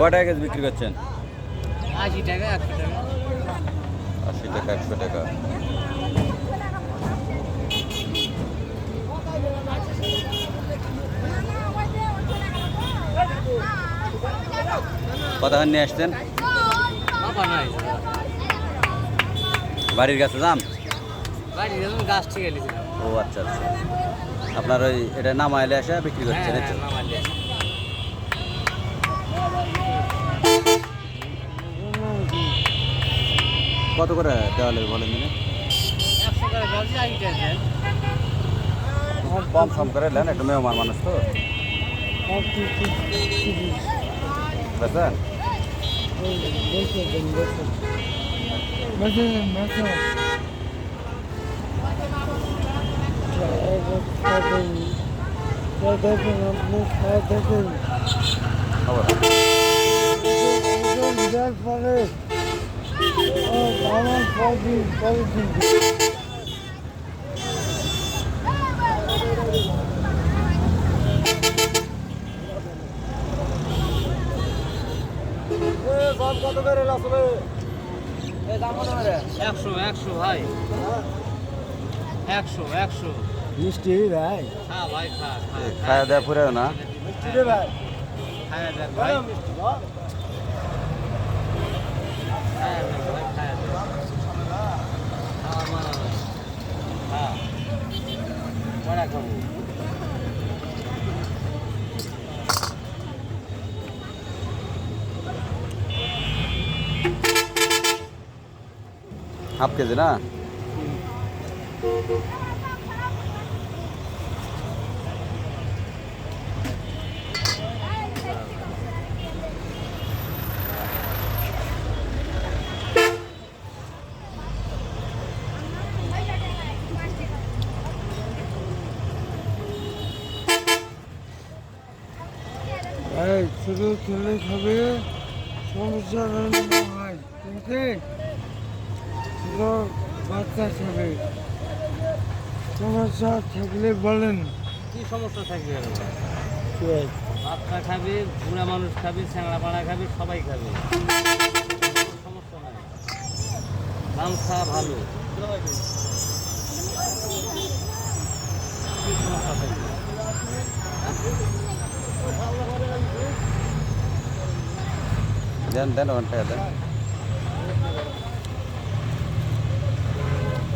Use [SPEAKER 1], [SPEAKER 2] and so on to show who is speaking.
[SPEAKER 1] কয় টাকা কেজি বিক্রি করছেন?
[SPEAKER 2] আশি টাকা একশো টাকা।
[SPEAKER 1] আশি টাকা একশো টাকা। কতক্ষণ নিয়ে
[SPEAKER 2] নাই।
[SPEAKER 1] বাড়ির
[SPEAKER 2] গাছ ঠিক
[SPEAKER 1] ও আচ্ছা আচ্ছা। আপনার ওই এটা নামাইলে এসে বিক্রি
[SPEAKER 2] হ্যাঁ
[SPEAKER 1] করছেন এই তো?
[SPEAKER 2] নামালে
[SPEAKER 1] কত করে দেওয়া লাগবে বলেন দিনে কম সম করে নেন একটু মেহমান মানুষ তো বুঝলেন খবর
[SPEAKER 2] একশো একশো ভাই। একশো একশো।
[SPEAKER 3] মিষ্টি ভাই।
[SPEAKER 1] খাওয়া দেওয়া পুরে না।
[SPEAKER 3] ভাই
[SPEAKER 2] খায়া দেন ভাই
[SPEAKER 3] মিষ্টি
[SPEAKER 2] খায়া দেন ভাই খায়া দেন খাওয়া মানা নাই। খা বড়া খাব
[SPEAKER 1] হাফ কেজি না?
[SPEAKER 3] এই শুধু ছেলে খাবে? সমস্যা হয় শুধু বাচ্চা খাবে। সমস্যা থাকলে বলেন।
[SPEAKER 2] কি সমস্যা থাকবে? বাচ্চা খাবে বুড়া মানুষ খাবে চ্যাংড়া পাড়া খাবে সবাই খাবে। সমস্যা নাই। দাম খাওয়া ভালো। কি সমস্যা থাকবে?
[SPEAKER 1] দেন দেন ওখান টাকা দেন